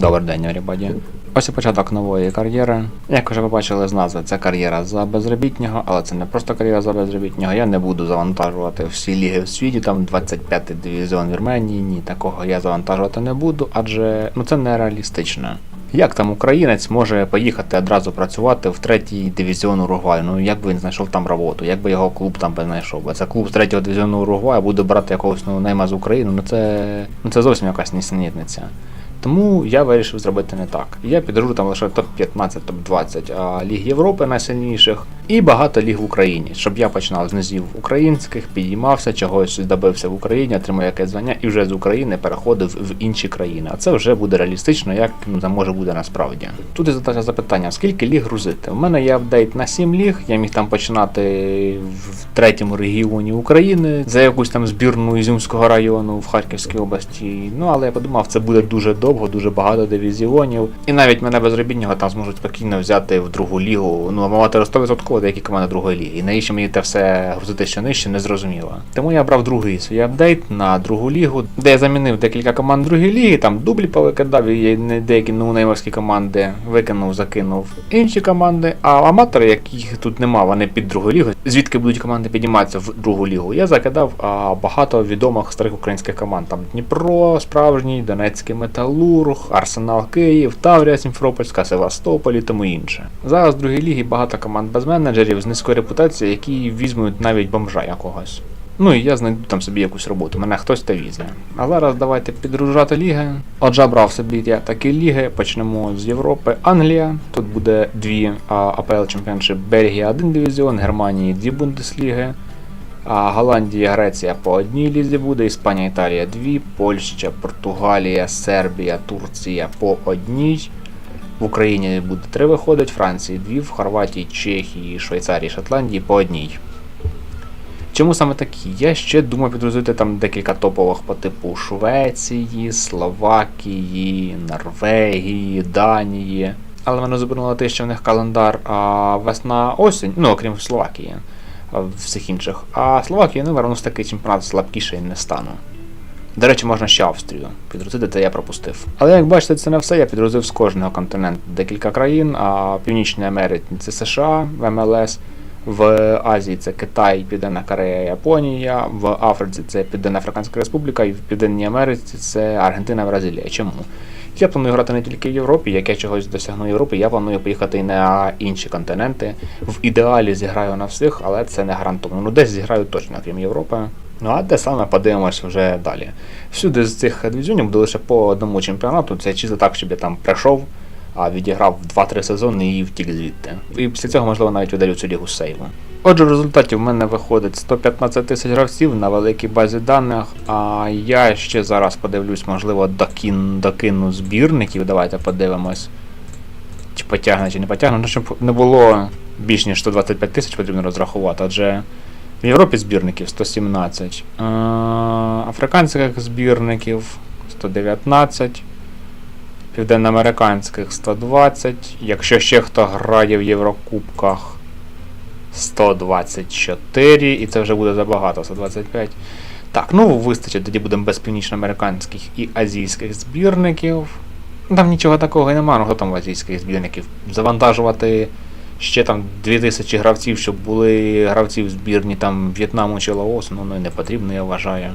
Добрий день, everybody. Ось і початок нової кар'єри. Як вже ви бачили з назви, це кар'єра за безробітнього, але це не просто кар'єра за безробітнього. Я не буду завантажувати всі ліги в світі, там 25-й дивізіон Вірменії. Ні, такого я завантажувати не буду, адже ну це нереалістично. Як там українець може поїхати одразу працювати в третій дивізіон Уругваю? Ну як би він знайшов там роботу, як би його клуб там би знайшов? Бо це клуб з третього дивізіону Уругваю буде брати якогось ну, найма з України. Ну це, ну це зовсім якась нісенітниця. Тому я вирішив зробити не так. Я підружу там лише топ-15, топ-20 Ліг Європи найсильніших і багато ліг в Україні, щоб я починав з низів українських, підіймався, чогось добився в Україні, отримав якесь звання і вже з України переходив в інші країни. А це вже буде реалістично, як ну, це може бути насправді. Тут і задача запитання: скільки ліг грузити? У мене є апдейт на 7 ліг. Я міг там починати в третьому регіоні України за якусь там збірну Ізюмського району в Харківській області. Ну але я подумав, це буде дуже довго, дуже багато дивізіонів. І навіть мене безробітного там зможуть спокійно взяти в другу лігу. Ну, аматори 100% деякі команди другої ліги. І навіщо мені те все грузити ще нижче, не зрозуміло. Тому я брав другий свій апдейт на другу лігу, де я замінив декілька команд другої ліги, там дублі повикидав, і деякі ноунеймовські команди викинув, закинув інші команди. А аматори, яких тут нема, вони під другу лігу. Звідки будуть команди підніматися в другу лігу? Я закидав а, багато відомих старих українських команд. Там Дніпро, справжній, Донецький Металург, Арсенал Київ, Таврія Сімфропольська, Севастополь і тому інше. Зараз в другій лігі багато команд без менеджерів з низькою репутацією, які візьмуть навіть бомжа якогось. Ну і я знайду там собі якусь роботу, мене хтось та візьме. А зараз давайте підгружати ліги. Отже, брав собі я такі ліги. Почнемо з Європи. Англія. Тут буде дві а, АПЛ Championship, Бельгія один дивізіон, Германії дві Бундесліги. Голландія, Греція по одній лізі буде, Іспанія, Італія дві, Польща, Португалія, Сербія, Турція по одній. В Україні буде три виходить, Франції дві, в Хорватії, Чехії, Швейцарії, Шотландії по одній. Чому саме такі? Я ще думаю підрозділити там декілька топових по типу Швеції, Словакії, Норвегії, Данії. Але мене зупинило те, що в них календар а, весна-осінь, ну окрім Словакії, всіх інших. А Словакія, ну, вернусь такий чемпіонат слабкіший не стану. До речі, можна ще Австрію підрозити, це я пропустив. Але як бачите, це не все. Я підрозив з кожного континенту декілька країн, а Північній Америці це США, в МЛС, в Азії це Китай, Південна Корея, Японія, в Африці це Південна Африканська Республіка, і в Південній Америці це Аргентина, Бразилія. Чому? Я планую грати не тільки в Європі, як я чогось досягну Європи, я планую поїхати і на інші континенти. В ідеалі зіграю на всіх, але це не гарантовано. Ну десь зіграю точно, крім Європи. Ну а де саме подивимось вже далі. Всюди з цих дивізіонів буде лише по одному чемпіонату. Це чисто так, щоб я там прийшов, а відіграв 2-3 сезони і втік звідти. І після цього, можливо, навіть видалю цю лігу сейву. Отже, в результаті в мене виходить 115 тисяч гравців на великій базі даних. А я ще зараз подивлюсь, можливо, докин, докину збірників. Давайте подивимось. Чи потягне, чи не потягне. Ну, щоб не було більш ніж 125 тисяч потрібно розрахувати, адже в Європі збірників 117, е, африканських збірників 119, південноамериканських 120. Якщо ще хто грає в Єврокубках 124, і це вже буде забагато, 125. Так, ну вистачить, тоді будемо без північноамериканських і азійських збірників. Там нічого такого і немає, ну хто там в азійських збірників. Завантажувати ще там 2000 гравців, щоб були гравці в збірні там В'єтнаму чи Лаосу, ну, ну і не потрібно, я вважаю.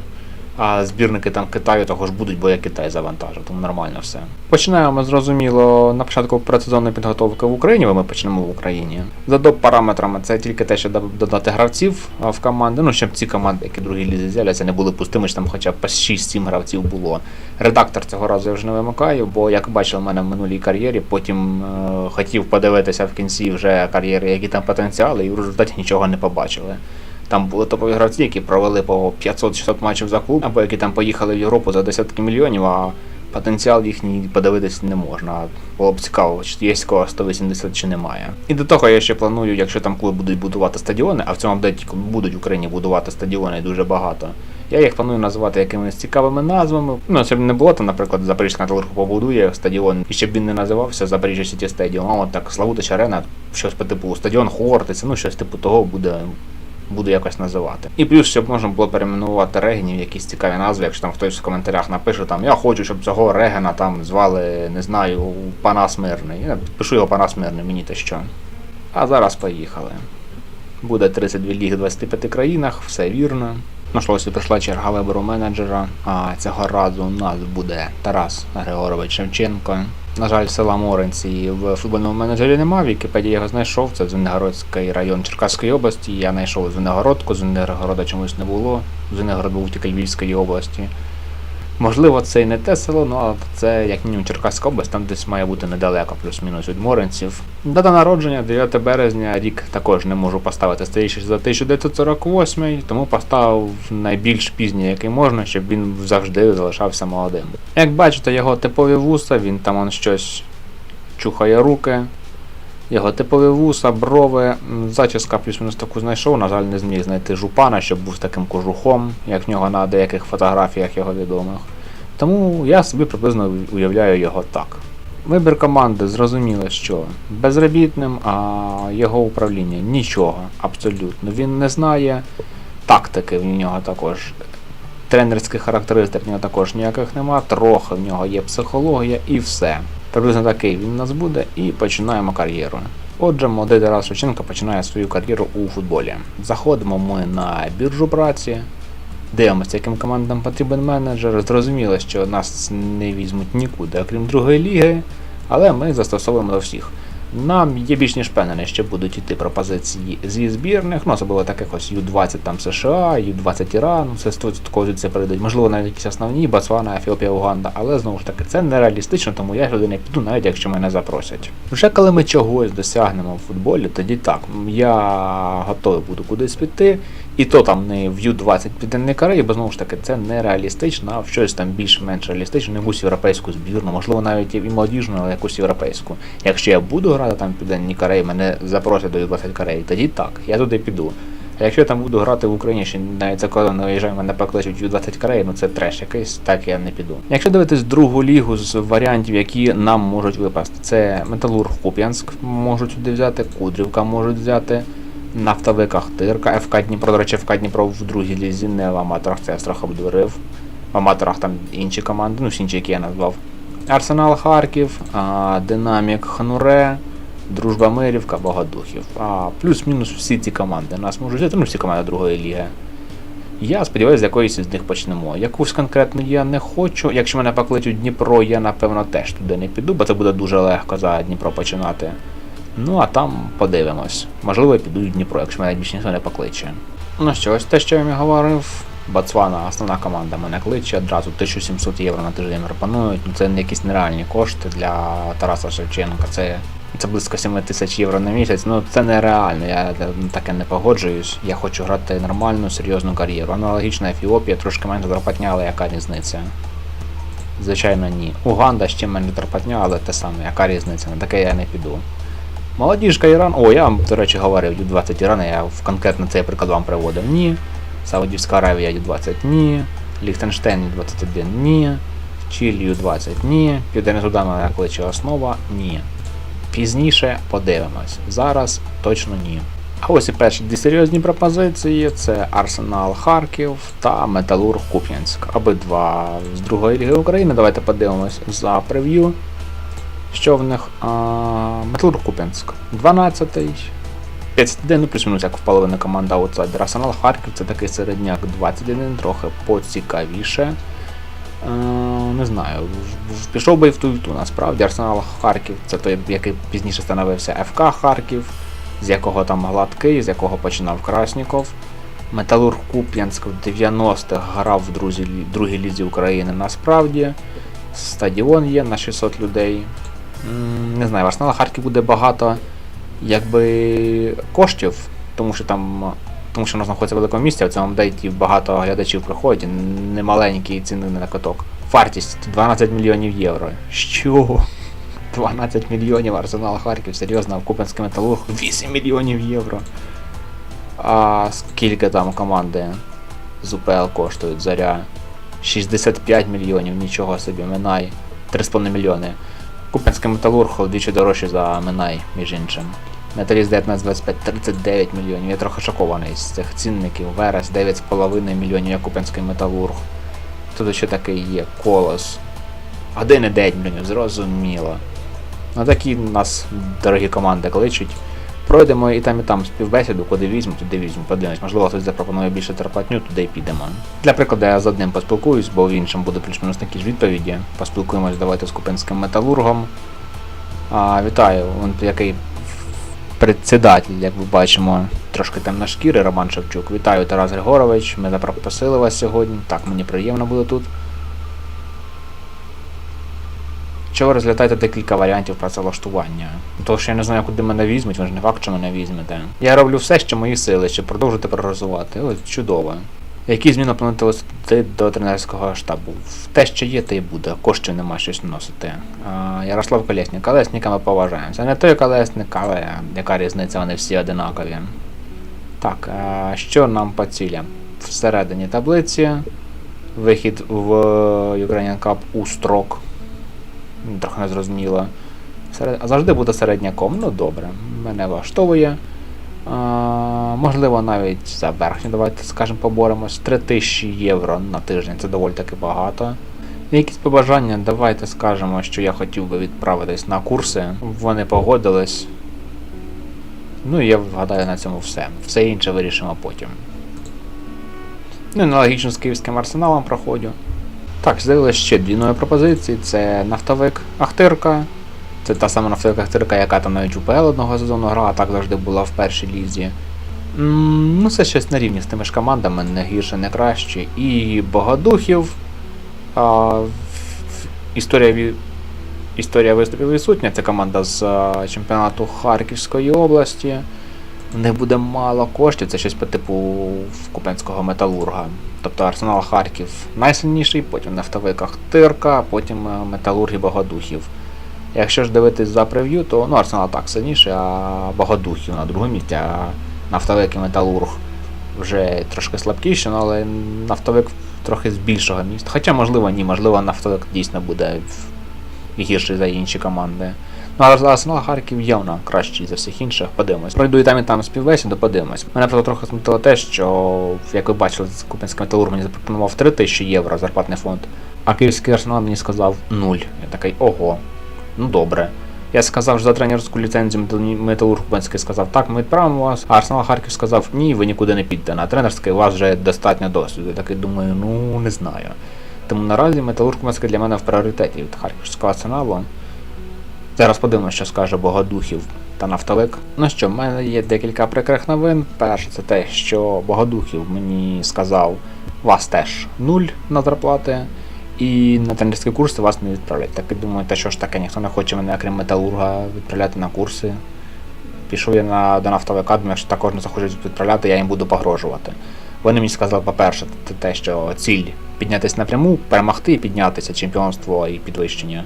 А збірники там Китаю також будуть, бо я Китай завантажу, тому нормально все. Починаємо зрозуміло на початку предсезонної підготовки в Україні, бо ми почнемо в Україні. За доп параметрами це тільки те, що додати гравців в команди. Ну, щоб ці команди, які другі лізі з'являться, не були пустими, що там хоча б по 6-7 гравців було. Редактор цього разу я вже не вимикаю, бо як бачив мене в минулій кар'єрі, потім е, хотів подивитися в кінці вже кар'єри, які там потенціали, і в результаті нічого не побачили. Там були топові гравці, які провели по 500-600 матчів за клуб, або які там поїхали в Європу за десятки мільйонів, а потенціал їхній подивитись не можна. Було б цікаво, чи є з кого 180 чи немає. І до того я ще планую, якщо там клуби будуть будувати стадіони, а в цьому апдеті будуть в Україні будувати стадіони дуже багато. Я їх планую називати якимись цікавими назвами. Ну, щоб не було там, наприклад, Запорізька металург побудує стадіон, і щоб він не називався Запоріжжя Сіті Стадіон, а от так Славутич Арена, щось по типу стадіон Хортиця, ну щось типу того буде буду якось називати. І плюс, щоб можна було перейменувати регенів, якісь цікаві назви, якщо там хтось в коментарях напише, там я хочу, щоб цього регена там звали, не знаю, Панас Мирний. Я пишу його Панас Мирний, мені те що. А зараз поїхали. Буде 32 ліги в 25 країнах, все вірно. Нашлося прийшла черга вибору менеджера, а цього разу у нас буде Тарас Григорович Шевченко. На жаль, села Моринці в футбольному менеджері нема. В Вікіпедії його знайшов. Це Звенигородський район Черкаської області. Я знайшов Звенигородку, Звенигорода чомусь не було. Звенигород був тільки Львівської області. Можливо, це і не те село, ну але це як мінімум Черкаська область, там десь має бути недалеко, плюс-мінус від Моринців. Дата народження 9 березня, рік також не можу поставити старіший за 1948, тому поставив найбільш пізній, який можна, щоб він завжди залишався молодим. Як бачите, його типові вуса, він там он щось чухає руки. Його типові вуса, брови, зачіска плюс-мінус таку знайшов. На жаль, не зміг знайти жупана, щоб був таким кожухом, як в нього на деяких фотографіях його відомих. Тому я собі приблизно уявляю його так. Вибір команди зрозуміло, що безробітним, а його управління нічого, абсолютно. Він не знає тактики в нього також. Тренерських характеристик в нього також ніяких нема, трохи в нього є психологія і все. Приблизно такий він у нас буде і починаємо кар'єру. Отже, молодий Тарас Шевченко починає свою кар'єру у футболі. Заходимо ми на біржу праці, дивимося, яким командам потрібен менеджер. Зрозуміло, що нас не візьмуть нікуди, окрім другої ліги, але ми застосовуємо до всіх. Нам є більш ніж впевнений, що будуть йти пропозиції зі збірних, ну особливо таких ось Ю-20 там США, Ю-20 Іран, 100% це передають. Можливо, навіть якісь основні, Ботсвана, Ефіопія, Уганда, але знову ж таки це нереалістично, тому я сюди не піду, навіть якщо мене запросять. Вже коли ми чогось досягнемо в футболі, тоді так, я готовий буду кудись піти, і то там не в Ю-20 південний Кореї, бо знову ж таки це нереалістично, а в щось там більш-менш реалістично, якусь європейську збірну, можливо, навіть і молодіжну, але якусь європейську. Якщо я буду грати там в Південній Кореї, мене запросять до Ю-20 Кореї, тоді так, я туди піду. А якщо я там буду грати в Україні, ще навіть за коли не виїжджаю, мене покличуть Ю-20 Кореї, ну це треш якийсь, так я не піду. Якщо дивитись другу лігу з варіантів, які нам можуть випасти, це Металург Куп'янськ можуть сюди взяти, Кудрівка можуть взяти. Нафтовик Ахтирка, ФК Дніпро, до речі, ФК Дніпро в другій лізі, не в аматорах, це я страх обдурив. В аматорах там інші команди, ну всі інші, які я назвав. Арсенал Харків, а, Динамік Хануре, Дружба Мирівка, Богодухів. А плюс-мінус всі ці команди нас можуть взяти, ну всі команди другої ліги. Я сподіваюся, з якоїсь із них почнемо. Якусь конкретно я не хочу. Якщо мене покличуть Дніпро, я напевно теж туди не піду, бо це буде дуже легко за Дніпро починати. Ну а там подивимось. Можливо, я піду в Дніпро, якщо мене більше ніхто не покличе. Ну що, ось те, що я вам і говорив. Бацвана, основна команда мене кличе, одразу 1700 євро на тиждень пропонують. Ну це не якісь нереальні кошти для Тараса Шевченка. Це, це близько 7 тисяч євро на місяць. Ну це нереально. Я таке не погоджуюсь. Я хочу грати нормальну, серйозну кар'єру. Аналогічна Ефіопія, трошки менше зарплатня, але яка різниця? Звичайно, ні. Уганда ще менше зарплатня, але те саме, яка різниця? На таке я не піду. Молодіжка Іран. О, я вам, до речі, говорив, Ю-20 Іран, я конкретно цей приклад вам приводив. Ні. Саудівська Аравія Ю-20 ні. Ліхтенштейн Ю-21 ні. Чиль Ю-20 ні. Південний Судан кличе основа ні. Пізніше подивимось. Зараз точно ні. А ось і перші дві серйозні пропозиції це Арсенал Харків та Металург Куп'янськ. Обидва з другої ліги України. Давайте подивимось за прев'ю. Що в них? А, Металург Куп'янськ. 12-й. 51, ну плюс-мінус як в половину команда аутсайдер. Арсенал Харків це такий середняк 21, трохи поцікавіше. Е, не знаю, пішов би і в ту і насправді. Арсенал Харків це той, який пізніше становився ФК Харків, з якого там гладкий, з якого починав Красніков. Металург Куп'янськ в 90-х грав в другій лізі України насправді. Стадіон є на 600 людей. Не знаю, в Арсенала Харків буде багато якби коштів, тому що там. Тому що воно знаходиться в великому місці, а в цьому апдейті багато глядачів приходять, немаленькі ціни на каток. Вартість 12 мільйонів євро. Що? 12 мільйонів Арсенал Харків, серйозно, Купенський металург 8 мільйонів євро. А скільки там команди з УПЛ коштують заря? 65 мільйонів, нічого собі, Минай. 3,5 мільйони. Купенський металург вдвічі дорожче за Минай, між іншим. Металіст 1925 39 мільйонів. Я трохи шокований з цих цінників. Верес 9,5 мільйонів, як Купенський металург. Тут ще такий є колос. 1,9 мільйонів, зрозуміло. Ну такі нас дорогі команди кличуть. Пройдемо і там, і там співбесіду, куди візьмуть, туди візьмуть, подивимось. Можливо, хтось запропонує більше зарплатню, туди і підемо. Для прикладу, я з одним поспілкуюсь, бо в іншому буде плюс-мінус такі ж відповіді. Поспілкуємось, давайте з купинським металургом. А, вітаю, він який председатель, як ми бачимо, трошки темношкірий, Роман Шевчук. Вітаю, Тарас Григорович. Ми запросили вас сьогодні. Так, мені приємно буде тут. Що ви декілька варіантів працевлаштування? Тому що я не знаю, куди мене візьмуть, ви ж не факт, що мене візьмете. Я роблю все, що мої сили, щоб продовжити прогресувати. Ось чудово. Які зміни плануєте вести до тренерського штабу? Те, що є, те й буде. Коштів нема щось носити. А, Ярослав Колєснік. Колесника ми поважаємо. Це не той колесник, але яка різниця, вони всі одинакові. Так, а що нам по цілям? Всередині таблиці. Вихід в Ukrainian Cup у строк. Ну, Трохи не зрозуміло. Серед... Завжди буде середняком. Ну добре, мене влаштовує. А, можливо, навіть за верхню, давайте скажемо, поборемось. 3000 євро на тиждень це доволі таки багато. Якісь побажання, давайте скажемо, що я хотів би відправитись на курси. Вони погодились. Ну і я вгадаю на цьому все. Все інше вирішимо потім. Ну і аналогічно з київським арсеналом проходжу. Так, з'явилися ще дві нові пропозиції. Це нафтовик Ахтирка. Це та сама нафтовик Ахтирка, яка там навіть УПЛ одного сезону грала, так завжди була в першій лізі. Ну, це щось на рівні з тими ж командами, не гірше, не краще. І Богодухів. А, історія, історія виступів відсутня. Це команда з чемпіонату Харківської області. Них буде мало коштів, це щось по типу Купенського металурга. Тобто Арсенал Харків найсильніший, потім нафтовик Ахтирка, потім е, Металург і Богодухів. Якщо ж дивитись за прев'ю, то ну, Арсенал так сильніший, а Богодухів на другому місці, а нафтовик і Металург вже трошки слабкіші, ну, але нафтовик трохи з більшого міста. Хоча, можливо, ні, можливо, нафтовик дійсно буде гірший за інші команди. Ну, але Арсенал Харків явно кращий за всіх інших. Подивимось. Пройду і там, і там співбесіду, подивимось. Мене просто трохи смутило те, що, як ви бачили, Купенський металург мені запропонував 3 тисячі євро зарплатний фонд, а київський арсенал мені сказав 0. Я такий, ого, ну добре. Я сказав що за тренерську ліцензію Метал- Металург Купенський сказав, так, ми відправимо вас. А Арсенал Харків сказав, ні, ви нікуди не підете. На тренерський у вас вже достатньо досвіду. Я такий думаю, ну не знаю. Тому наразі Металург Купенський для мене в пріоритеті від Харківського арсеналу. Зараз подивимося, що скаже Богодухів та нафтовик. Ну що, в мене є декілька прикрих новин. Перше, це те, що Богодухів мені сказав, вас теж нуль на зарплати, і на тренерські курси вас не відправлять. Так і думаю, що ж таке, ніхто не хоче мене, крім металурга, відправляти на курси. Пішов я на, до нафтовика, думаю, якщо також не захочуть відправляти, я їм буду погрожувати. Вони мені сказали, по-перше, те, що ціль піднятися напряму, перемогти і піднятися, чемпіонство і підвищення.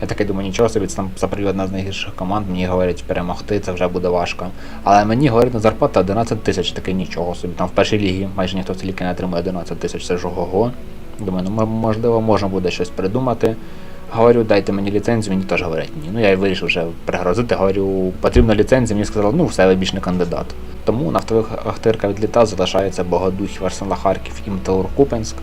Я таки думаю, нічого собі, це там за одна з найгірших команд, мені говорять перемогти, це вже буде важко. Але мені говорять на зарплата 11 тисяч, таке нічого собі. Там в першій лігі майже ніхто стільки не отримує 11 тисяч, це ж ого. Думаю, ну можливо, можна буде щось придумати. Говорю, дайте мені ліцензію, мені теж говорять ні. Ну я вирішив вже пригрозити. Говорю, потрібна ліцензія, мені сказали, ну все, ви більш не кандидат. Тому нафтових Ахтирка відліта залишається Богодухів, Арсенал Харків і Металург Купенськ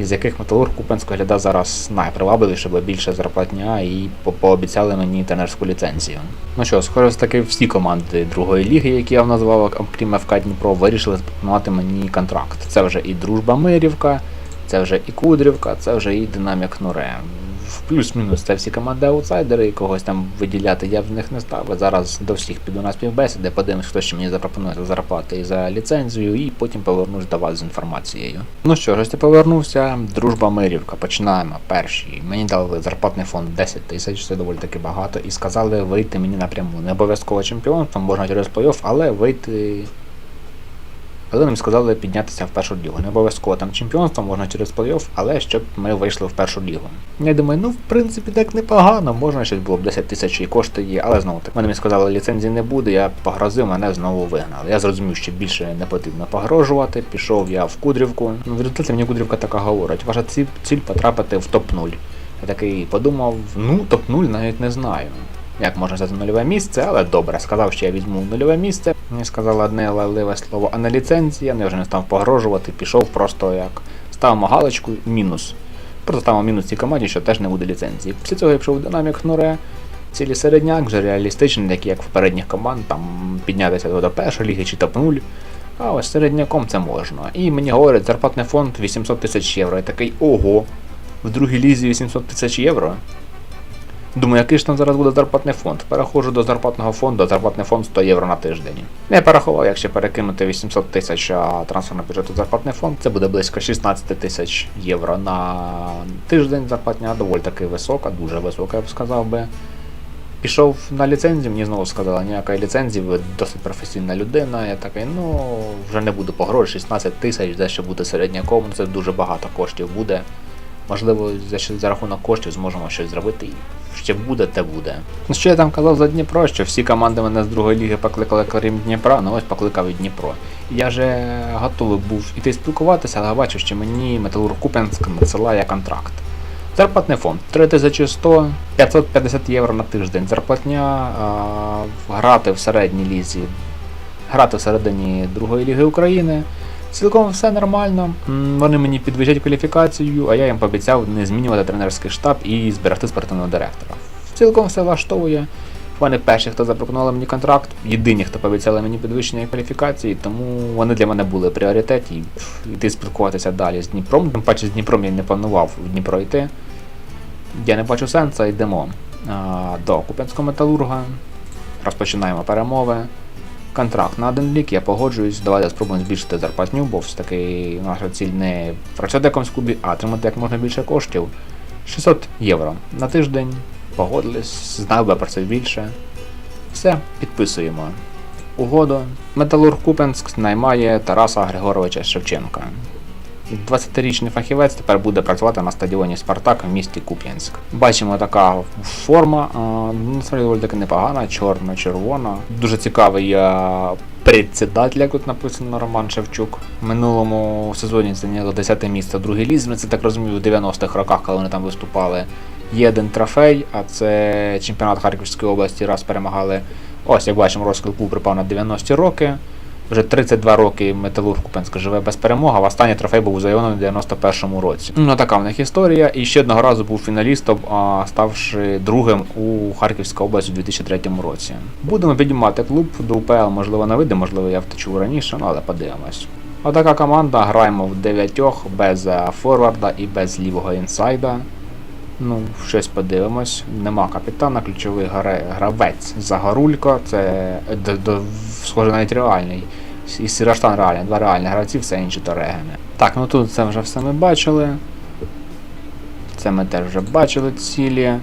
із яких Металург Купенськ виглядає зараз найпривабливіше, бо більше зарплатня і по- пообіцяли мені тренерську ліцензію. Ну що, скоро таки всі команди другої ліги, які я назвав, окрім ФК Дніпро, вирішили запропонувати мені контракт. Це вже і Дружба Мирівка, це вже і Кудрівка, це вже і Динамік Нуре. В плюс-мінус це всі команди аутсайдери, і когось там виділяти я в них не став. Зараз до всіх піду на співбесіди, подивимось, хто ще мені запропонує за зарплати і за ліцензію, і потім повернусь до вас з інформацією. Ну що ж, ось повернувся. Дружба Мирівка. Починаємо. Перші. Мені дали зарплатний фонд 10 тисяч, це доволі таки багато. І сказали вийти мені напряму. Не обов'язково чемпіонством, можна через плей-офф, але вийти але нам сказали піднятися в першу лігу. Не обов'язково там чемпіонство, можна через плей-офф, але щоб ми вийшли в першу лігу. Я думаю, ну в принципі так непогано, можна щось було б 10 тисяч і кошти є, але знову так. Вони мені сказали, ліцензії не буде, я погрозив, мене знову вигнали. Я зрозумів, що більше не потрібно погрожувати. Пішов я в Кудрівку. Ну, в результаті мені Кудрівка така говорить, ваша ціль потрапити в топ-0. Я такий подумав, ну топ-0 навіть не знаю. Як можна взяти нульове місце, але добре, сказав, що я візьму нульове місце. Мені сказали одне лайливе слово, а не ліцензія, я вже не став погрожувати, пішов просто як ставимо галочку мінус. Просто ставимо мінус цій команді, що теж не буде ліцензії. Після цього я пішов в динамік Нуре, цілі середняк, вже реалістичний, такі як в попередніх команд, там піднятися до першої ліги чи топ-0. А ось середняком це можна. І мені говорять, зарплатний фонд 800 тисяч євро. Я такий ого, в другій лізі 800 тисяч євро. Думаю, який ж там зараз буде зарплатний фонд. Переходжу до зарплатного фонду, зарплатний фонд 100 євро на тиждень. Я порахував, якщо перекинути 800 тисяч трансферного бюджету зарплатний фонд, це буде близько 16 тисяч євро на тиждень. Зарплатня доволі таки висока, дуже висока, я б сказав би. Пішов на ліцензію, мені знову сказали, ніякої ліцензії, ви досить професійна людина. Я такий, ну вже не буду погрожувати, 16 тисяч, де ще буде середня середняком, це дуже багато коштів буде. Можливо, за, за рахунок коштів зможемо щось зробити. Ще буде, те буде. Ну що я там казав за Дніпро, що всі команди мене з другої ліги покликали крім Дніпра, ну ось покликав і Дніпро. Я же готовий був іти спілкуватися, але бачу, що мені Металург Купенськ надсилає контракт. Зарплатний фонд 3100 550 євро на тиждень. Зарплатня а, грати в середній лізі, грати в середині другої ліги України. Цілком все нормально. Вони мені підвищать кваліфікацію, а я їм пообіцяв не змінювати тренерський штаб і зберегти спортивного директора. Цілком все влаштовує. Вони перші, хто запропонували мені контракт, єдині, хто пообіцяли мені підвищення кваліфікації, тому вони для мене були пріоритет і йти спілкуватися далі з Дніпром. Тим паче з Дніпром я не планував в Дніпро йти. Я не бачу сенсу, йдемо а, до Куп'янського металурга. Розпочинаємо перемови. Контракт на один рік, я погоджуюсь, давайте спробуємо збільшити зарплатню, бо все таки наша ціль не працювати якомусь клубі, а отримати як можна більше коштів. 600 євро на тиждень, погодились, знав би про це більше. Все, підписуємо. Угоду. Металург Купенськ наймає Тараса Григоровича Шевченка. 20-річний фахівець тепер буде працювати на стадіоні Спартак в місті Куп'янськ. Бачимо така форма, а, насправді доволі таки непогана, чорно-червона. Дуже цікавий председатель, як тут написано Роман Шевчук. В минулому сезоні зайняло 10 місце в другій лізі. Це так розумію, у 90-х роках, коли вони там виступали. Є один трофей, а це чемпіонат Харківської області, раз перемагали. Ось, як бачимо, розкіл клуб припав на 90 роки. Вже 32 роки Металург Купенська живе без перемоги, а останній трофей був заявлений в 91-му році. Ну, така в них історія. І ще одного разу був фіналістом, ставши другим у Харківській області у 2003 році. Будемо підіймати клуб до УПЛ, можливо, не вийде, можливо, я втечу раніше, ну але подивимось. Отака команда, граємо в дев'ятьох без е, форварда і без лівого інсайда. Ну, щось подивимось. Нема капітана, ключовий гра- гравець Загорулько, це схоже навіть реальний. І Сіраштан реальний, два реальні гравці, все інші то регени. Так, ну тут це вже все ми бачили. Це ми теж вже бачили цілі.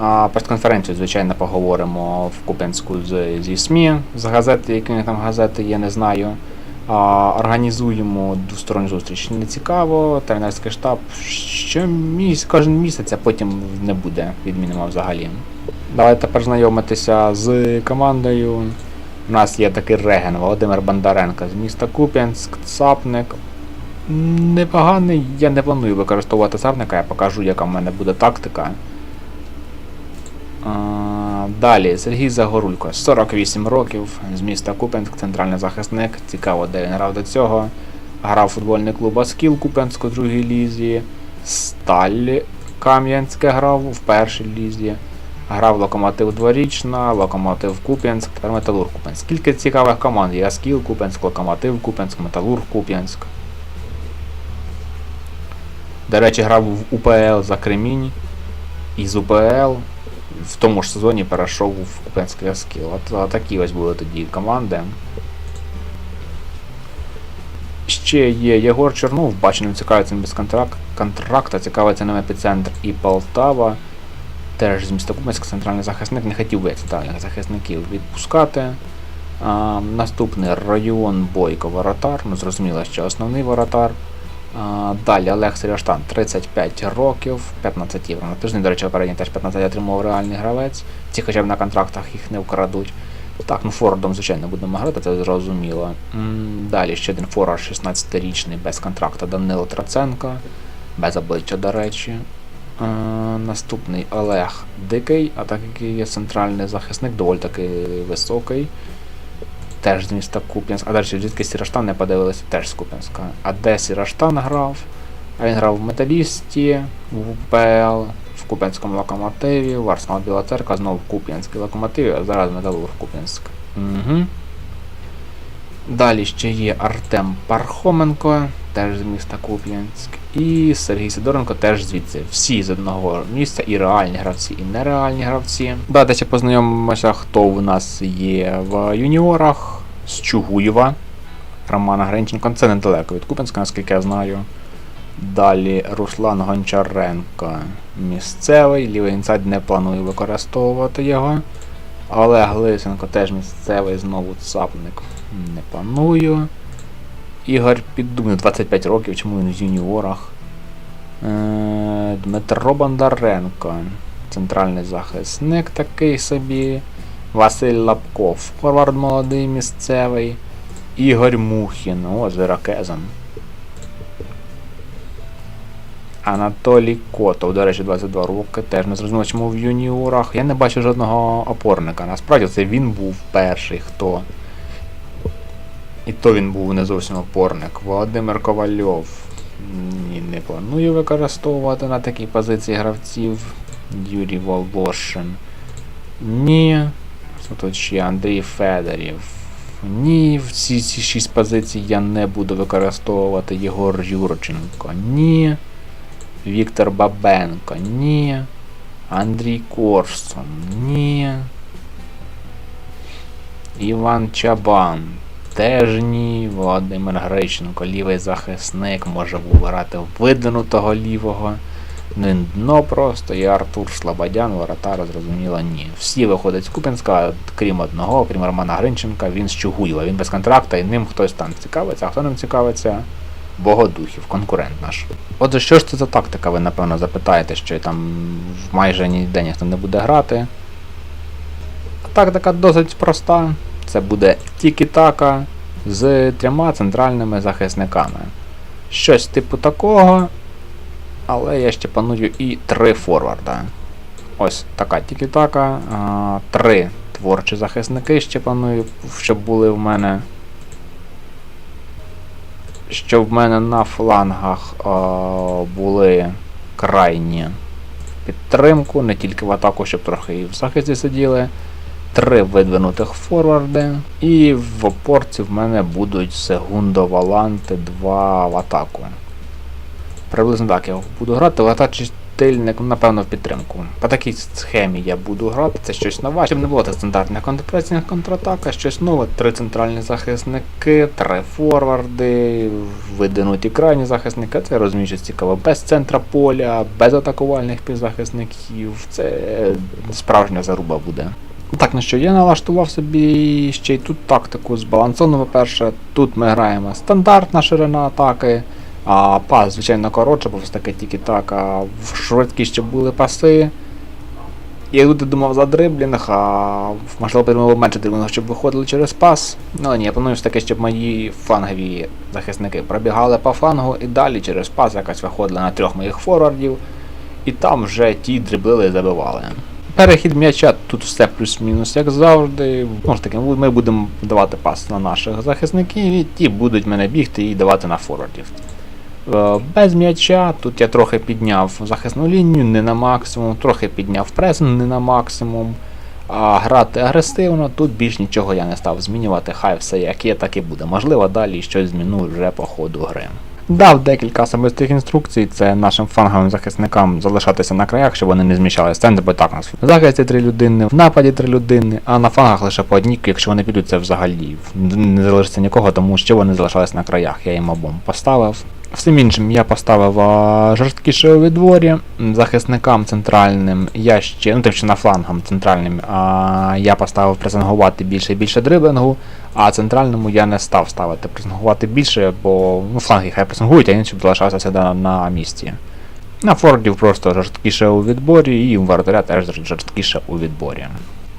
А, прес-конференцію, звичайно, поговоримо в Купенську з, зі СМІ, з газети, які там газети є, не знаю. Організуємо двосторонню зустріч. Не цікаво, тренерський штаб щомісяць, кожен місяць, а потім не буде, відмінимо взагалі. Давайте тепер знайомитися з командою. У нас є такий реген Володимир Бондаренко з міста Куп'янськ, Цапник. Непоганий, я не планую використовувати Цапника, я покажу, яка в мене буде тактика. Далі Сергій Загорулько, 48 років, з міста Купенськ, центральний захисник. Цікаво, де він грав до цього. Грав футбольний клуб Аскіл Купенськ у другій лізі. Сталь Кам'янське грав в першій лізі. Грав Локомотив Дворічна, Локомотив Куп'янськ, тепер Металург Куп'янськ. Скільки цікавих команд є Аскіл Куп'янськ, Локомотив Куп'янськ, Металург Куп'янськ. До речі, грав в УПЛ за Кремінь. І з УПЛ в тому ж сезоні перейшов в Купенський Аскіл. От, такі ось були тоді команди. Ще є Єгор Чернов, бачено, цікавиться без контракт, контракта, цікавиться ним епіцентр і Полтава. Теж з міста Купенськ, центральний захисник, не хотів би центральних захисників відпускати. А, наступний район Бойко воротар. Ну, зрозуміло, що основний воротар. Далі Олег Серештан, 35 років, 15 євро на тиждень. До речі, попередній теж 15 отримав реальний гравець. Ці хоча б на контрактах їх не вкрадуть. Так, ну форвардом, звичайно, будемо грати, це зрозуміло. Далі ще один форвард 16-річний без контракту Данило Траценко, без обличчя, до речі. Наступний Олег Дикий, а так як є центральний захисник, доволі таки високий. Теж з міста Куп'янськ. А далі звідки Сіраштан не подивилися, теж з Куп'янська. А де Сіраштан грав? А він грав в Металісті, в УПЛ, в Куп'янському локомотиві, в Арсенал Біла Церква, знову в Куп'янській локомотиві, а зараз Металург Куп'янськ. Угу. Далі ще є Артем Пархоменко, теж з міста Куп'янськ. І Сергій Сидоренко теж звідси. Всі з одного місця, і реальні гравці, і нереальні гравці. Давайте познайомимося, хто в нас є в юніорах з Чугуєва. Романа Гринченко. Це недалеко від Куп'янська, наскільки я знаю. Далі Руслан Гончаренко місцевий, лівий інсайд не планую використовувати його. Олег Лисенко теж місцевий, знову цапник. Не планую. Ігор Піддубний, 25 років, чому він в юніорах. Е, Дмитро Бондаренко, центральний захисник такий собі. Василь Лапков, форвард молодий місцевий. Ігор Мухін, о, Зиракезан. Анатолій Котов, до речі, 22 роки, теж не зрозуміло, чому в юніорах. Я не бачу жодного опорника. Насправді це він був перший, хто. І то він був не зовсім опорник. Володимир Ковальов. Ні, не планую використовувати на такій позиції гравців. Юрій Волошин. Ні. Тут ще Андрій Федорів. Ні, в ці шість позицій я не буду використовувати Єгор Юрченко. Ні. Віктор Бабенко. Ні. Андрій Корсон. Ні. Іван Чабан. Теж ні. Володимир Грищенко, лівий захисник, може був грати видвинутого лівого. Ну, він дно просто, і Артур Слободян, воротар, зрозуміло, ні. Всі виходять з Купінська, крім одного, крім Романа Гринченка, він з Чугуєва, він без контракта, і ним хтось там цікавиться, а хто ним цікавиться? Богодухів, конкурент наш. Отже, що ж це за тактика, ви напевно запитаєте, що там майже ніде ніхто не буде грати. Тактика досить проста. Це буде тікі-така з трьома центральними захисниками. Щось типу такого, але я ще планую і три форварда. Ось така тікі-така. Три творчі захисники ще планую, щоб були в мене. Щоб в мене на флангах а, були крайні підтримку, не тільки в атаку, щоб трохи і в захисті сиділи. Три видвинутих форварди. І в опорці в мене будуть Сегундо Валанти 2 в атаку. Приблизно так я буду грати, в атачі стильник, напевно, в підтримку. По такій схемі я буду грати, це щось нове. Щоб не було це стандартних контрпресінг контратака, щось нове. Три центральні захисники, три форварди, видвинуті крайні захисники. Це розумію, що цікаво. Без центра поля, без атакувальних півзахисників. Це справжня заруба буде. Так, ну що, я налаштував собі ще й тут тактику збалансовану, по-перше. Тут ми граємо стандартна ширина атаки, а пас, звичайно, коротше, бо все таки тільки так, а швидкі ще були паси. Я тут думав за дриблінг, а можливо подумав менше дриблінгу, щоб виходили через пас. Ну але ні, я планую все таки, щоб мої флангові захисники пробігали по флангу і далі через пас якось виходили на трьох моїх форвардів. І там вже ті дриблили і забивали. Перехід м'яча тут все плюс-мінус, як завжди. Знову таки, ми будемо давати пас на наших захисників, і ті будуть мене бігти і давати на форвардів. Е, Без м'яча тут я трохи підняв захисну лінію, не на максимум, трохи підняв пресинг не на максимум. А грати агресивно, тут більш нічого я не став змінювати, хай все як є, так і буде. Можливо, далі щось зміну вже по ходу гри. Дав декілька особистих інструкцій, це нашим фланговим захисникам залишатися на краях, щоб вони не зміщали центр, бо так нас в захисті три людини, в нападі три людини, а на флангах лише по одній, якщо вони підуть, це взагалі не залишиться нікого, тому що вони залишались на краях. Я їм обом поставив. Всім іншим я поставив жорсткіше у відворі, захисникам центральним я ще, ну що на флангам центральним, а, я поставив пресингувати більше і більше дриблингу, а центральному я не став ставити пресингувати більше, бо ну, фланги хай пресингують, а інші б залишалися всегда на, місці. На фордів просто жорсткіше у відборі, і у вратаря теж жорсткіше у відборі.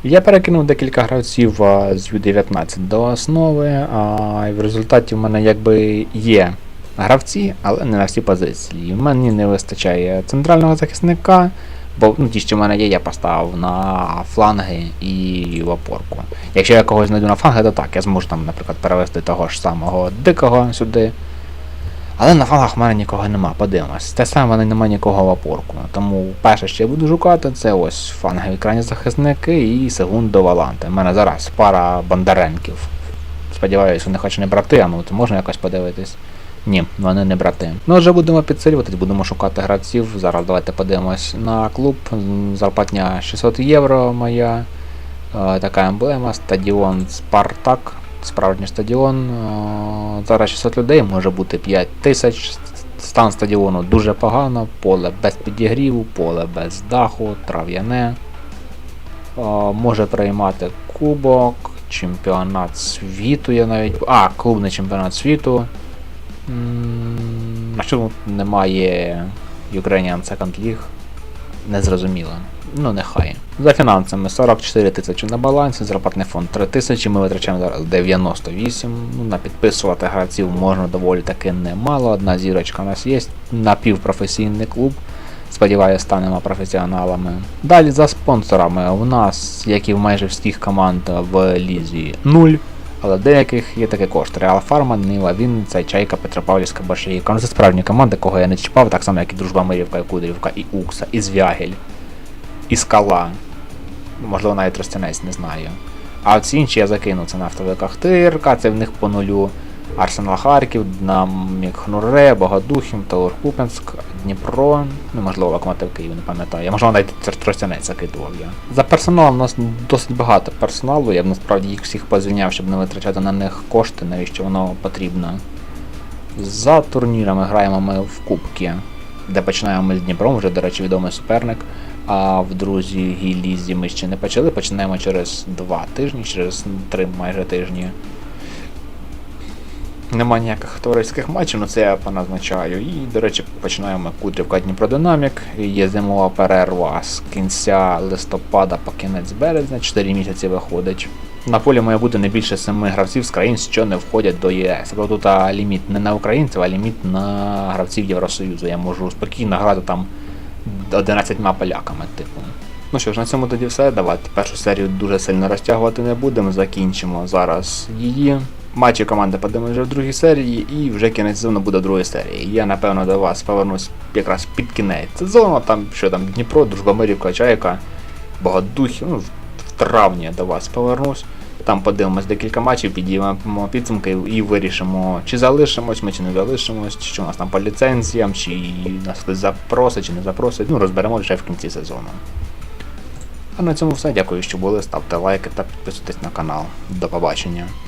Я перекинув декілька гравців з U19 до основи, а, в результаті в мене якби є гравці, але не на всі позиції. Мені не вистачає центрального захисника, бо ну, ті, що в мене є, я поставив на фланги і в опорку. Якщо я когось знайду на фланги, то так, я зможу там, наприклад, перевести того ж самого дикого сюди. Але на флангах в мене нікого нема, подивимось. Те саме в мене немає нікого в опорку. Тому перше, що я буду шукати, це ось флангові крайні захисники і Сегундо Валанте. У мене зараз пара Бондаренків. Сподіваюсь, вони хоч не брати, а ну то можна якось подивитись. Ні, вони не брати. Ну отже, будемо підсилюватись, будемо шукати гравців. Зараз давайте подивимось на клуб. Зарплатня 600 євро моя. Е, Така емблема, стадіон Спартак. Справжній стадіон. Е, Зараз 600 людей, може бути 5 тисяч. Стан стадіону дуже погано, поле без підігріву, поле без даху, трав'яне. Е, Може приймати кубок, чемпіонат світу. Я навіть. А, клубний чемпіонат світу. А чому немає Ukrainian Second League? Незрозуміло. Ну, нехай. За фінансами 44 тисячі на балансі, зарплатний фонд 3 тисячі, ми витрачаємо зараз 98. Ну, на підписувати гравців можна доволі таки немало. Одна зірочка у нас є. Напівпрофесійний клуб. Сподіваюся, станемо професіоналами. Далі за спонсорами у нас, як і в майже всіх команд в Лізі, 0. Але деяких є такі кошти. Реал Фарма, Нила Вінниця, Чайка, Петропавлівська, Башаївка. Ну це справжні команди, кого я не чіпав, так само, як і Дружба Мирівка, і Кудрівка, і Укса, і Звягель, і Скала. Можливо, навіть Тростянець, не знаю. А ці інші я закину, Це нафтовий кахтирка, це в них по нулю. Арсенал Харків, Динамік Хнуре, Богодухів, Тавр Купенськ, Дніпро, ну можливо, Локомотив Київ, не пам'ятаю. Я можливо навіть Тр- Тростянець закидував я. За персоналом у нас досить багато персоналу, я б насправді їх всіх позвільняв, щоб не витрачати на них кошти, навіщо воно потрібно. За турнірами граємо ми в Кубки, де починаємо ми з Дніпром, вже, до речі, відомий суперник. А в друзі Гілізі ми ще не почали. Починаємо через два тижні, через три майже тижні. Нема ніяких товариських матчів, ну це я поназначаю. І, до речі, починаємо Кудрівка Дніпродинамік. Є зимова перерва з кінця листопада по кінець березня, 4 місяці виходить. На полі має бути не більше 7 гравців з країн, що не входять до ЄС. Тобто тут ліміт не на українців, а ліміт на гравців Євросоюзу. Я можу спокійно грати там 11 поляками, типу. Ну що ж, на цьому тоді все. Давайте першу серію дуже сильно розтягувати не будемо. Закінчимо зараз її. Матчі команди подивимося вже в другій серії, і вже кінець сезону буде в другій серії. Я напевно до вас повернусь якраз під кінець сезону, там що там Дніпро, Дружбомирівка, Чайка, Богодухів, ну, в травні до вас повернусь. Там подивимось декілька матчів, підіймемо підсумки і вирішимо, чи залишимось ми, чи не залишимось, чи у нас там по ліцензіям, чи нас запросить, чи не запросить. Ну, розберемо вже в кінці сезону. А на цьому все. Дякую, що були. Ставте лайки та підписуйтесь на канал. До побачення.